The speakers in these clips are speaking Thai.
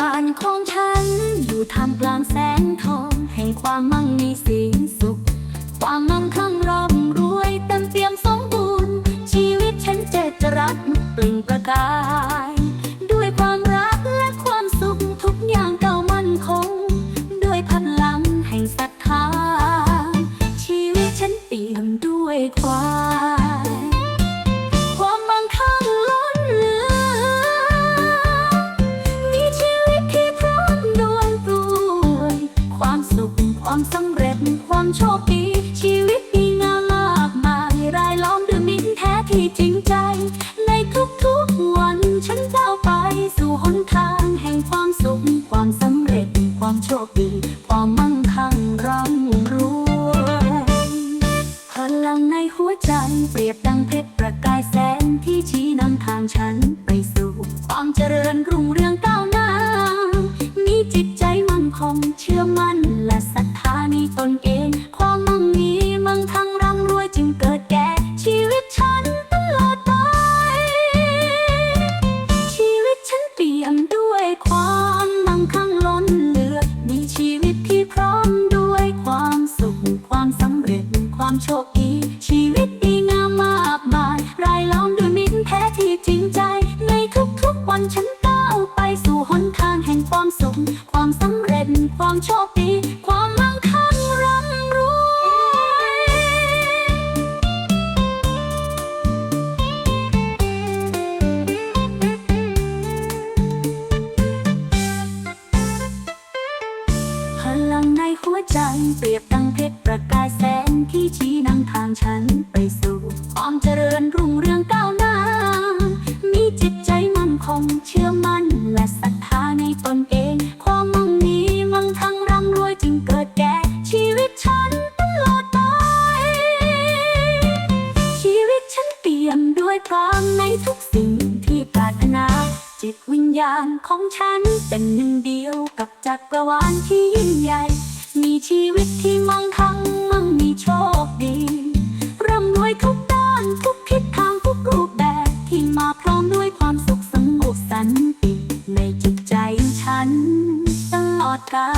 การของฉัน อยู่ท่ามกลางแสงทอง แห่งความมั่งมีสีสุข ความมั่งคั่งร่ำ ความสำเร็จความโชคดี ชีวิตดีงามมากมายรายล้อมด้วยมิตรแท้ที่จริงใจ ในทุกๆวันฉันก้าวไปสู่หนทางแห่งความสุข ความสำเร็จความโชคดี ความมั่งคั่งร่ำรวยพลังในหัวใจเปรียบดังเพชรประกายแสงที่ชี้นำทางฉันไปสู่ความเจริญรุ่งเรืองก้าวหน้า มีจิตใจมั่นคงเชื่อมั่น ความโชคดี ชีวิตดีงามมากมาย รายล้อมด้วยมิตรแท้ที่จริงใจ ในทุกๆวันฉันก้าวไปสู่หนทางแห่งความสุข ความสำเร็จ ความโชคดี ความมั่งคั่งร่ำรวยพลังในหัวใจเปรียบดังเพชรประกายแสง ที่ชี้นำทางฉันไปสู่ ความเจริญรุ่งเรืองก้าวหน้า มีจิตใจมั่นคงเชื่อมั่นและศรัทธาในตนเอง ความมั่งมีมั่งคั่งร่ำรวยจึงเกิดแก่ชีวิตฉันตลอดไป ชีวิตฉันเปี่ยมด้วยความในทุกสิ่งที่ปรารถนา จิตวิญญาณของฉันเป็นหนึ่งเดียวกับจักรวาลที่ยิ่งใหญ่ มีชีวิตที่มั่ง ติในจิตใจฉันตลอดกา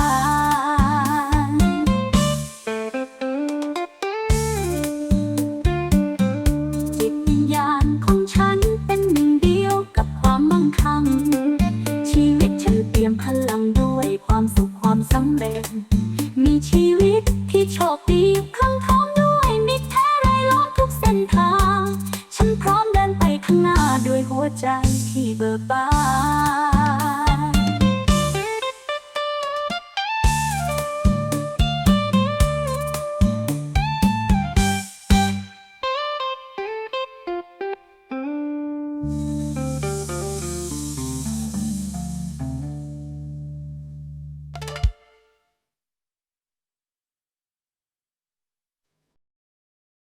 ลจิตวิญญาณของฉันเป็นหนึ่งเดียวกับความมั่งคั่ง ชีวิตฉันเตรียมพลังด้วยความสุขความสำเร็จ มีชีวิตที่โชคดีข้งท้องด้วยมิตรแท้ไรล้อมทุกเส้นทาง ฉันพร้อมเดินไปข้างหน้า หัวใจที่เบิกบาน